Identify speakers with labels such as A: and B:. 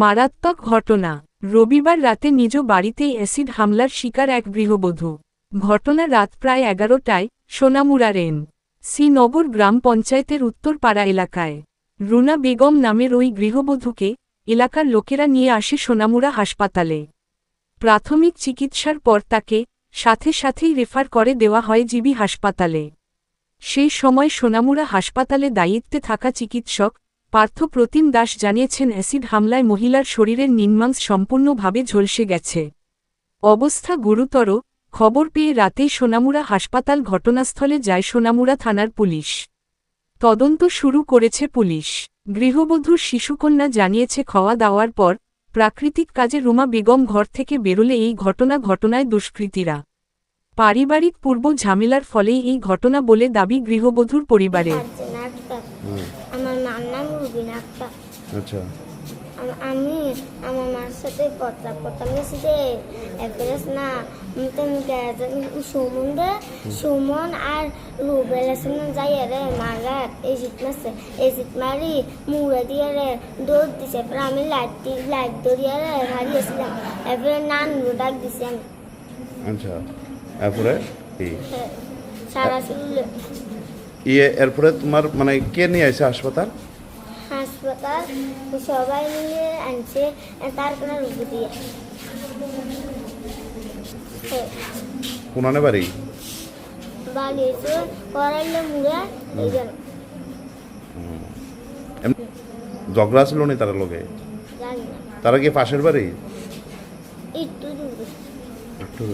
A: মারাত্মক ঘটনা। রবিবার রাতে নিজ বাড়িতেই অ্যাসিড হামলার শিকার এক গৃহবধূ। ঘটনা রাত প্রায় এগারোটায় সোনামুড়ার রেন। শ্রীনগর গ্রাম পঞ্চায়েতের উত্তরপাড়া এলাকায়। রুনা বেগম নামের ওই গৃহবধূকে এলাকার লোকেরা নিয়ে আসে সোনামুড়া হাসপাতালে। প্রাথমিক চিকিৎসার পর তাকে সাথে সাথেই রেফার করে দেওয়া হয় জিবি হাসপাতালে। সেই সময় সোনামুড়া হাসপাতালে দায়িত্বে থাকা চিকিৎসক পার্থ প্রতিম দাস জানিয়েছেন, অ্যাসিড হামলায় মহিলার শরীরের নিম্নাংশ সম্পূর্ণভাবে ঝলসে গেছে। অবস্থা গুরুতর। খবর পেয়ে রাতেই সোনামুড়া হাসপাতাল ঘটনাস্থলে যায় সোনামুড়া থানার পুলিশ। তদন্ত শুরু করেছে পুলিশ। গৃহবধূর শিশুকন্যা জানিয়েছে, খাওয়া দাওয়ার পর প্রাকৃতিক কাজে রুমা বেগম ঘর থেকে বেরোলে এই ঘটনা ঘটনায় দুষ্কৃতীরা। পারিবারিক পূর্ব ঝামেলার ফলেই এই ঘটনা বলে দাবি গৃহবধূর পরিবারের
B: আর্জেন আক্তার আমার মার রুবিন আক্তার
C: আচ্ছা।
B: আমি আমার মার সাথে কথা কথা যে এফএস না তুমি সুমন রে সুমন আর রুবেল আছে না যাই রে মারাত এই জিত মারছে এই জিত মারি মুড়ে দিয়ে রে দৌড় দিছে এরপরে আমি লাইট দি- লাইট দৌড়িয়ে রে হারিয়েছিলাম এরপরে নান ডাক দিছি আমি।
C: আচ্ছা এরপরে?
B: হ্যাঁ, সারা
C: ইয়ে এরপরে তোমার মানে কে নিয়ে আসে হাসপাতাল?
B: হাসপাতাল সবাই মিলে আনছে তারপরে রুগী দিয়ে
C: কোনানে বাড়ি?
B: বালিয়েছে করাইলে মুড়ে
C: ঝগড়া ছিল নি তার
B: না।
C: তারা কি পাশের বাড়ি?
B: একটু দূরে।
C: একটু